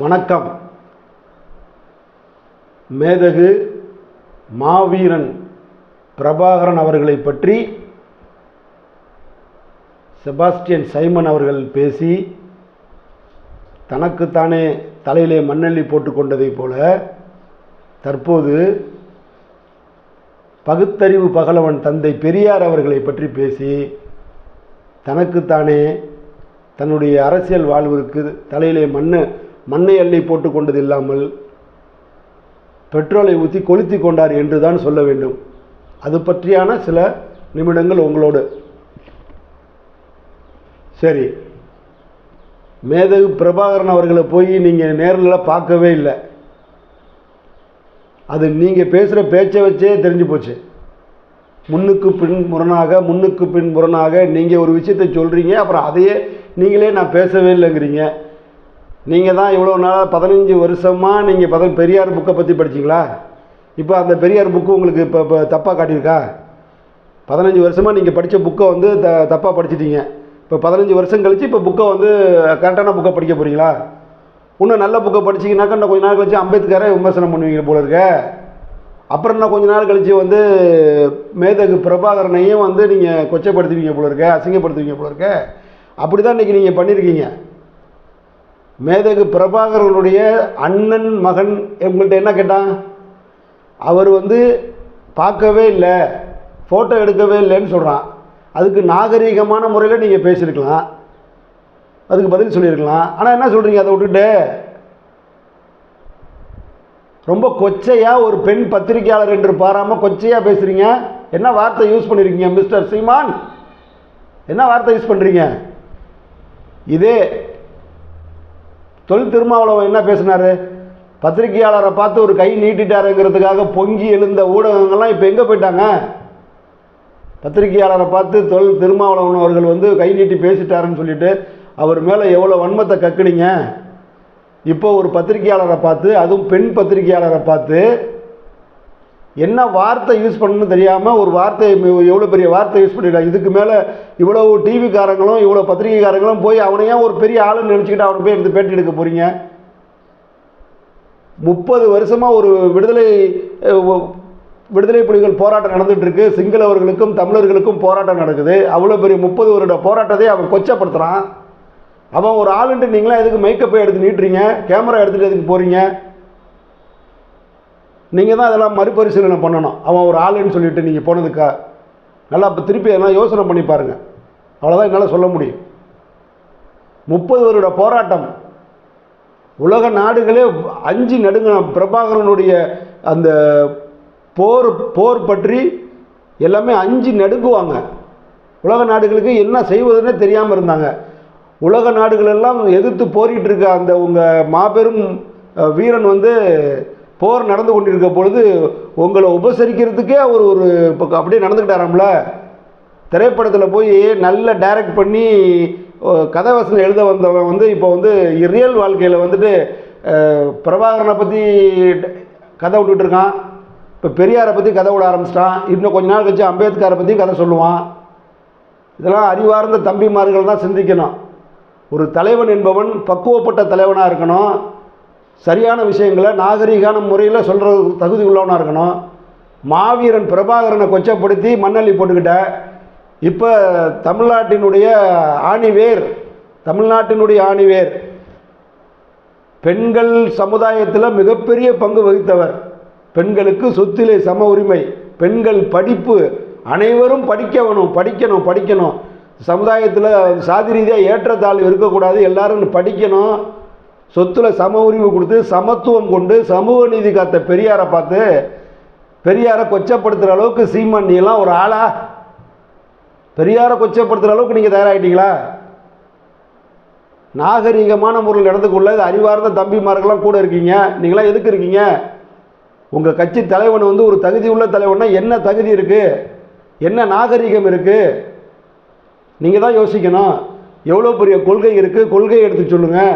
வணக்கம். மேதகு மாவீரன் பிரபாகரன் அவர்களை பற்றி செபாஸ்டியன் சைமன் அவர்கள் பேசி தனக்குத்தானே தலையிலே மண்ணள்ளி போட்டுக்கொண்டதைப் போல தற்போது பகுத்தறிவு பகலவன் தந்தை பெரியார் அவர்களை பற்றி பேசி தனக்குத்தானே தன்னுடைய அரசியல் வாழ்விற்கு தலையிலே மண்ணு மண்ணை அள்ளி போட்டு கொண்டது இல்லாமல் பெட்ரோலை ஊற்றி கொளுத்தி கொண்டார் என்று தான் சொல்ல வேண்டும். அது பற்றியான சில நிமிடங்கள் உங்களோடு. சரி. மேதகு பிரபாகரன் அவர்களை போய் நீங்கள் நேரில் பார்க்கவே இல்லை. அது நீங்கள் பேசுகிற பேச்சை வச்சே தெரிஞ்சு போச்சு. முன்னுக்கு பின் முரணாக முன்னுக்கு பின் முரணாக நீங்கள் ஒரு விஷயத்தை சொல்கிறீங்க அப்புறம் அதையே நீங்களே நான் பேசவே இல்லைங்கிறீங்க. நீங்கள் தான் இவ்வளோ நாளாக பதினஞ்சு வருஷமாக நீங்கள் பத பெரியார் புக்கை பற்றி படிச்சீங்களா? இப்போ அந்த பெரியார் புக்கு உங்களுக்கு இப்போ இப்போ தப்பாக காட்டியிருக்கா? பதினஞ்சு வருஷமாக நீங்கள் படித்த புக்கை வந்து த தப்பாக படிச்சிட்டீங்க. இப்போ பதினஞ்சு வருஷம் கழித்து இப்போ புக்கை வந்து கரெக்டான புக்கை படிக்க போகிறீங்களா இன்னும் நல்ல புக்கை படிச்சிங்கனாக்கா இன்னும் கொஞ்ச நாள் கழிச்சு அம்பேத்கரை விமர்சனம் பண்ணுவீங்க போல இருக்க. அப்புறம் இன்னும் கொஞ்ச நாள் கழித்து வந்து மேதகு பிரபாகரனையும் வந்து நீங்கள் கொச்சைப்படுத்துவீங்க போல இருக்க அசிங்கப்படுத்துவீங்க போல இருக்க. அப்படி தான் இன்றைக்கி நீங்கள் பண்ணியிருக்கீங்க. மேதகு பிரபாகரனுடைய அண்ணன் மகன் உங்கள்கிட்ட என்ன கேட்டான்? அவர் வந்து பார்க்கவே இல்லை ஃபோட்டோ எடுக்கவே இல்லைன்னு சொல்கிறான் அதுக்கு நாகரீகமான முறையில் நீங்கள் பேசியிருக்கலாம். அதுக்கு பதில் சொல்லியிருக்கலாம். ஆனால் என்ன சொல்கிறீங்க அதை விட்டுட்டு? ரொம்ப கொச்சையாக ஒரு பெண் பத்திரிகையாளர் என்று பாராமல் கொச்சையாக பேசுகிறீங்க என்ன வார்த்தை யூஸ் பண்ணியிருக்கீங்க மிஸ்டர் சீமான்? என்ன வார்த்தை யூஸ் பண்ணுறீங்க இதே தொல் திருமாவளவன் என்ன பேசினாரு? பத்திரிகையாளரை பார்த்து ஒரு கை நீட்டிட்டாருங்கிறதுக்காக பொங்கி எழுந்த ஊடகங்கள்லாம் இப்போ எங்கே போயிட்டாங்க? பத்திரிகையாளரை பார்த்து தொல் திருமாவளவன் அவர்கள் வந்து கை நீட்டி பேசிட்டாருன்னு சொல்லிட்டு அவர் மேலே எவ்வளோ வன்மத்தை கக்குனீங்க? இப்போ ஒரு பத்திரிகையாளரை பார்த்து அதுவும் பெண் பத்திரிகையாளரை பார்த்து என்ன வார்த்தை யூஸ் பண்ணணும்னு தெரியாமல் ஒரு வார்த்தை எவ்வளோ பெரிய வார்த்தை யூஸ் பண்ணிடலாம் இதுக்கு மேலே இவ்வளோ டிவிக்காரங்களும் இவ்வளோ பத்திரிகைக்காரங்களும் போய் அவனையே ஒரு பெரிய ஆளுன்னு நினச்சிக்கிட்டு அவனை போய் எடுத்து பேட்டி எடுக்க போகிறீங்க முப்பது வருஷமாக ஒரு விடுதலை விடுதலை புலிகள் போராட்டம் நடந்துகிட்ருக்கு சிங்களவர்களுக்கும் தமிழர்களுக்கும் போராட்டம் நடக்குது. அவ்வளோ பெரிய முப்பது வருட போராட்டத்தை அவன் கொச்சப்படுத்துகிறான் அவன் ஒரு ஆளுன்ட்டு நீங்களாம் எதுக்கு மைக்கப்பை எடுத்து நீட்டுறீங்க? கேமரா எடுத்துகிட்டு எதுக்கு போகிறீங்க நீங்கள் தான் அதெல்லாம் மறுபரிசீலனை பண்ணணும். அவன் ஒரு ஆளுன்னு சொல்லிட்டு நீங்கள் போனதுக்கா? நல்லா இப்போ திருப்பி அதெல்லாம் யோசனை பண்ணி பாருங்கள் அவ்வளோதான் என்னால் சொல்ல முடியும். முப்பது வருட போராட்டம். உலக நாடுகளே அஞ்சு நடுங்க பிரபாகரனுடைய அந்த போர் போர் பற்றி எல்லாமே அஞ்சு நடுங்குவாங்க. உலக நாடுகளுக்கு என்ன செய்வதுன்னே தெரியாமல் இருந்தாங்க. உலக நாடுகளெல்லாம் எதிர்த்து போரிட்டு இருக்க அந்த உங்கள் மாபெரும் வீரன் வந்து போர் நடந்து கொண்டிருக்க பொழுது உங்களை உபசரிக்கிறதுக்கே அவர் ஒரு பக்கம் அப்படியே நடந்துக்கிட்டாராம்ல? திரைப்படத்தில் போய் நல்ல டைரக்ட் பண்ணி கதை வசனம் எழுத வந்தவன் வந்து இப்போ வந்து ரியல் வாழ்க்கையில் வந்துட்டு பிரபாகரனை பற்றி கதை விட்டுட்டு இருக்கான். இப்போ பெரியாரை பற்றி கதை விட ஆரம்பிச்சிட்டான். இன்னும் கொஞ்ச நாள் கழிச்சு அம்பேத்கரை பற்றி கதை சொல்லுவான். இதெல்லாம் அறிவார்ந்த தம்பிமார்கள் தான் சிந்திக்கணும். ஒரு தலைவன் என்பவன் பக்குவப்பட்ட தலைவனாக இருக்கணும். சரியான விஷயங்களை நாகரீகான முறையில் சொல்கிற தகுதி உள்ளவனாக இருக்கணும். மாவீரன் பிரபாகரனை கொச்சப்படுத்தி மண்ணள்ளி போட்டுக்கிட்ட. இப்போ தமிழ்நாட்டினுடைய ஆணிவேர் தமிழ்நாட்டினுடைய ஆணிவேர் பெண்கள் சமுதாயத்தில் மிகப்பெரிய பங்கு வகித்தவர். பெண்களுக்கு சொத்திலே சம உரிமை பெண்கள் படிப்பு அனைவரும் படிக்கவணும் படிக்கணும் படிக்கணும். சமுதாயத்தில் சாதி ரீதியாக ஏற்றத்தாழ்வு இருக்கக்கூடாது எல்லாரும் படிக்கணும். சொத்துல சம உரிமை கொடுத்து சமத்துவம் கொண்டு சமூக நீதி காத்த பெரியாரை பார்த்து பெரியாரை கொச்சப்படுத்துகிற அளவுக்கு சீமான் நீ எல்லாம் ஒரு ஆளா? பெரியாரை கொச்சப்படுத்துகிற அளவுக்கு நீங்கள் தயாராகிட்டீங்களா நாகரீகமான முறையில் நடந்து கொள்ள இது அறிவார்ந்த தம்பிமார்கள்லாம் கூட இருக்கீங்க. நீங்களாம் எதுக்கு இருக்கீங்க? உங்கள் கட்சி தலைவன் வந்து ஒரு தகுதி உள்ள தலைவன்னா என்ன தகுதி இருக்குது என்ன நாகரீகம் இருக்குது நீங்கள் தான் யோசிக்கணும். எவ்வளோ பெரிய கொள்கை இருக்குது கொள்கையை எடுத்து சொல்லுங்கள்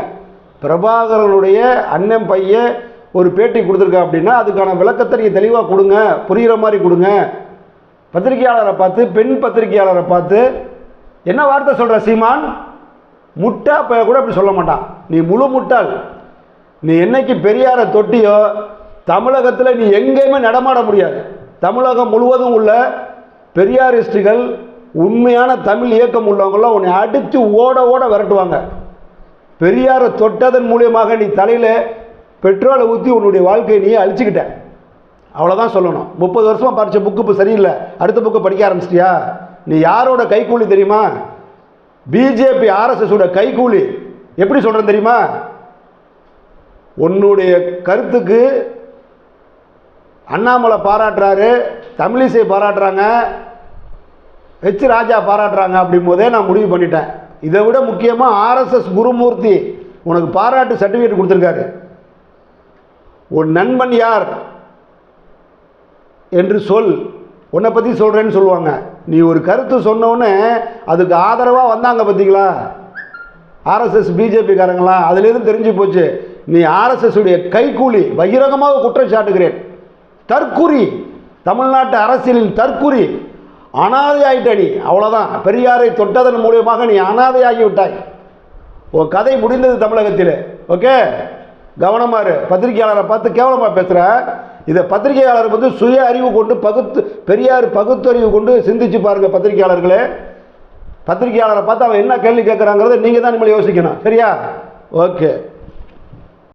பிரபாகரனுடைய அண்ணன் பையன் ஒரு பேட்டி கொடுத்துருக்கா அப்படின்னா அதுக்கான விளக்கத்தை நீங்கள் தெளிவாக கொடுங்க புரிகிற மாதிரி கொடுங்க. பத்திரிகையாளரை பார்த்து பெண் பத்திரிகையாளரை பார்த்து என்ன வார்த்தை சொல்கிற சீமான்? முட்டா பைய கூட அப்படி சொல்ல மாட்டான். நீ முழு முட்டாள். நீ என்னைக்கு பெரியாரை தொட்டியோ தமிழகத்தில் நீ எங்கேயுமே நடமாட முடியாது. தமிழகம் முழுவதும் உள்ள பெரியாரிஸ்டுகள் உண்மையான தமிழ் இயக்கம் உள்ளவங்களாம் உன்னை அடித்து ஓட ஓட விரட்டுவாங்க. பெரியாரை தொட்டதன் மூலியமாக நீ தலையில் பெட்ரோலை ஊற்றி உன்னுடைய வாழ்க்கையை நீ அழிச்சுக்கிட்ட. அவ்வளோதான் சொல்லணும். முப்பது வருஷமாக படித்த புக்கு இப்போ சரியில்லை. அடுத்த புக்கு படிக்க ஆரம்பிச்சிட்டியா? நீ யாரோட கைக்கூலி தெரியுமா? பிஜேபி ஆர்எஸ்எஸோட கைக்கூலி எப்படி சொல்கிறேன் தெரியுமா? உன்னுடைய கருத்துக்கு அண்ணாமலை பாராட்டுறாரு தமிழிசை பாராட்டுறாங்க ஹெச் ராஜா பாராட்டுறாங்க அப்படிங்கும்போதே நான் முடிவு பண்ணிட்டேன். இதை விட முக்கியமாக ஆர்எஸ்எஸ் குருமூர்த்தி உனக்கு பாராட்டு சர்டிஃபிகேட் கொடுத்துருக்காரு. உன் நண்பன் யார் என்று சொல். உன்னை பற்றி சொல்கிறேன்னு சொல்லுவாங்க. நீ ஒரு கருத்து சொன்னோன்னே அதுக்கு ஆதரவாக வந்தாங்க பார்த்தீங்களா ஆர்எஸ்எஸ் பிஜேபிக்காரங்களா அதுலேருந்து தெரிஞ்சு போச்சு. நீ ஆர்எஸ்எஸ் கைகூலி கைக்கூலி பகிரங்கமாக குற்றம் சாட்டுகிறேன். தற்குறி தமிழ்நாட்டு அரசியலின் தற்குறி அனாதை ஆயிட்ட நீ. அவ்வளோதான் பெரியாரை தொட்டதன் மூலியமாக நீ அனாதையாகி விட்டாய் உன் கதை முடிந்தது தமிழகத்தில். ஓகே? கவனமாக இரு. பத்திரிகையாளரை பார்த்து கேவலமாக பேசுகிற இதை பத்திரிகையாளர் வந்து சுய அறிவு கொண்டு பகுத்து பெரியார் பகுத்தறிவு கொண்டு சிந்திச்சு பாருங்கள் பத்திரிகையாளர்களே. பத்திரிகையாளரை பார்த்து அவன் என்ன கேள்வி கேட்குறாங்கிறத நீங்கள் தான் இனிமேல் யோசிக்கணும். சரியா? ஓகே.